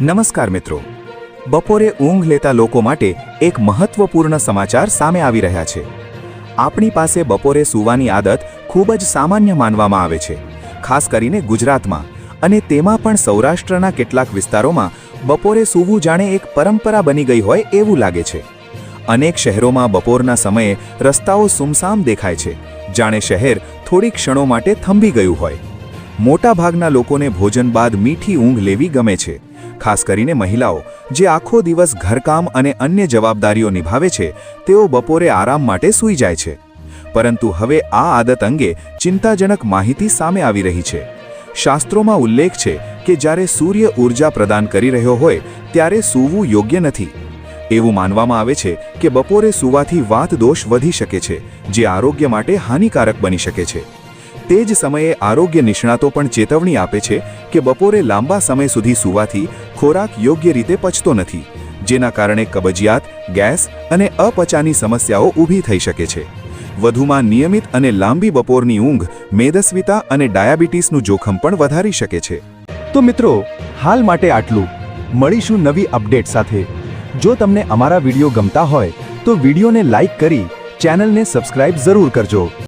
નમસ્કાર મિત્રો. બપોરે ઊંઘ લેતા લોકો માટે એક મહત્વપૂર્ણ સમાચાર સામે આવી રહ્યા છે. આપણી પાસે બપોરે સૂવાની આદત ખૂબ જ સામાન્ય માનવામાં આવે છે. ખાસ કરીને ગુજરાતમાં અને તેમાં પણ સૌરાષ્ટ્રના કેટલાક વિસ્તારોમાં બપોરે સૂવું જાણે એક પરંપરા બની ગઈ હોય એવું લાગે છે. અનેક શહેરોમાં બપોરના સમયે રસ્તાઓ સુમસામ દેખાય છે, જાણે શહેર થોડી ક્ષણો માટે થંભી ગયું હોય. મોટાભાગના લોકોને ભોજન બાદ મીઠી ઊંઘ લેવી ગમે છે. ખાસ કરીને મહિલાઓ, જે આખો દિવસ ઘરકામ અને અન્ય જવાબદારીઓ નિભાવે છે, તેઓ બપોરે આરામ માટે સૂઈ જાય છે. પરંતુ હવે આ આદત અંગે ચિંતાજનક માહિતી સામે આવી રહી છે. શાસ્ત્રોમાં ઉલ્લેખ છે કે જ્યારે સૂર્ય ઊર્જા પ્રદાન કરી રહ્યો હોય, ત્યારે સૂવું યોગ્ય નથી. એવું માનવામાં આવે છે કે બપોરે સૂવાથી વાત દોષ વધી શકે છે, જે આરોગ્ય માટે હાનિકારક બની શકે છે. તે જ સમયે આરોગ્ય નિષ્ણાતો પણ ચેતવણી આપે છે કે બપોરે લાંબા સમય સુધી સૂવાથી ખોરાક યોગ્ય રીતે પચતો નથી, જેના કારણે કબજિયાત, ગેસ અને અપચાની સમસ્યાઓ ઊભી થઈ શકે છે. વધુમાં નિયમિત અને લાંબી બપોરની ઊંઘ મેદસ્વિતા અને ડાયાબિટીસનું જોખમ પણ વધારી શકે છે. તો મિત્રો, હાલ માટે આટલું. મળીશું નવી અપડેટ સાથે. જો તમને અમારા વીડિયો ગમતા હોય, તો વિડીયોને લાઇક કરી ચેનલને સબસ્ક્રાઇબ જરૂર કરજો.